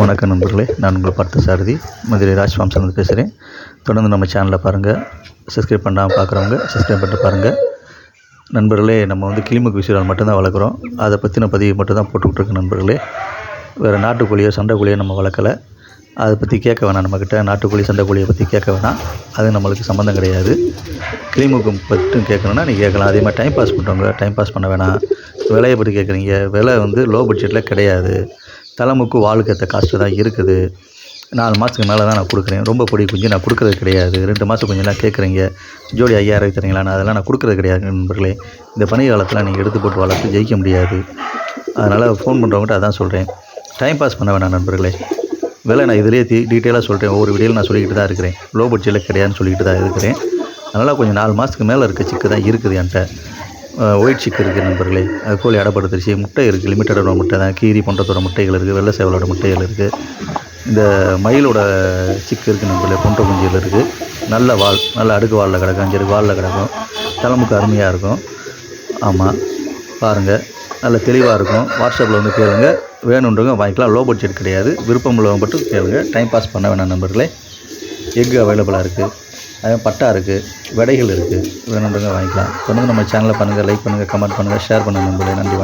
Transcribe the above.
வணக்கம் நண்பர்களே. நான் உங்கள் பார்த்த சாரதி. மதுரை ராஜ் ஃபார்ம்ஸ்லேருந்து பேசுகிறேன் தொடர்ந்து நம்ம சேனலில் பாருங்கள் சப்ஸ்கிரைப் பண்ணாமல் பார்க்குறவங்க சப்ஸ்கிரைப் பண்ணிட்டு பாருங்கள் நண்பர்களே நம்ம வந்து கிளிமுக்கு விஷயங்கள் மட்டும்தான் வளர்க்குறோம். அதை பற்றின பதிவு மட்டும் தான் போட்டுக்கிட்டுருக்கோம் நண்பர்களே. வேறு நாட்டுக்கோழியோ சண்டைக்கோழியோ நம்ம வளர்க்கலை. அதை பற்றி கேட்க வேணாம் நம்மக்கிட்ட நாட்டுக்கோழி சண்டைக்கோழியை பற்றி கேட்க வேணாம். அது நம்மளுக்கு சம்மந்தம் கிடையாது. கிளிமுக்கு மட்டும் கேட்கணுன்னா நீங்கள் கேட்கலாம். அதே மாதிரி டைம் பாஸ் பண்ணுறவங்க டைம் பாஸ் பண்ண வேணாம். விலையை பற்றி கேட்குறீங்க. விலை வந்து லோ பட்ஜெட்டில் கிடையாது. தலைமுக்கு வாளுக்கு காஸ்ட்டு தான் இருக்குது. நாலு மாதத்துக்கு மேலே தான் நான் கொடுக்குறேன். ரொம்ப பொடி குஞ்சு நான் கொடுக்குறது கிடையாது. ரெண்டு மாதம் குஞ்செல்லாம் கேட்குறீங்க ஜோடி ஐயாயிரம் தரீங்களா? நான் அதெல்லாம் நான் கொடுக்குறது கிடையாது நண்பர்களே. இந்த பனி காலத்தில் நீங்கள் எடுத்து போட்டு வளர்த்து ஜெயிக்க முடியாது. அதனால் ஃபோன் பண்ணுறவங்ககிட்ட அதான் சொல்கிறேன் டைம் பாஸ் பண்ண வேணாம் நண்பர்களே. விலை நான் இதிலே தீ டீட்டெயிலாக சொல்கிறேன் ஒவ்வொரு வீடியோவில் நான் சொல்லிக்கிட்டு தான் இருக்கிறேன். லோ பட்ஜெட்டில் கிடையாதுன்னு சொல்லிக்கிட்டு தான் இருக்கிறேன். அதனால் கொஞ்சம் நாலு மாதத்துக்கு மேலே இருக்க சிக்கு தான் இருக்குது என்கிட்ட. ஒயிட் சிக்கு இருக்குது நண்பர்களே அது கோழி அடப்படுத்துருச்சு முட்டை இருக்குது லிமிட்டடோட முட்டை தான். கீரி போன்றத்தோட முட்டைகள் இருக்குது வெள்ளை சேவலோட முட்டைகள் இருக்குது இந்த மயிலோட சிக்கு இருக்குது நண்பர்களே பொன்ற குஞ்சியில் இருக்குது நல்ல வால் நல்ல அடுக்கு வாலில் கிடக்கும் அஞ்சு அடுக்கு வாலில் கிடக்கும். தலைமுக்கு அருமையாக இருக்கும். ஆமாம் பாருங்கள் நல்ல தெளிவாக இருக்கும். வாட்ஸ்அப்பில் வந்து கேளுங்க. வேணுன்றவங்க வாங்கிக்கலாம். லோ பட்ஜெட் கிடையாது. விருப்பம் உள்ளவங்க மட்டும் கேளுங்க. டைம் பாஸ் பண்ண வேணாம் நண்பர்களே. எக்கு அவைலபிளாக இருக்குது பட்டா இருக்குது விடைகள் இருக்குது வேணுன்றவங்க வாங்கிக்கலாம். தொடர்ந்து நம்ம சேனலை பண்ணுங்கள் லைக் பண்ணுங்கள் கமெண்ட் பண்ணுங்கள் ஷேர் பண்ணுங்கள் நண்பர்களே. நன்றி வணக்கம்.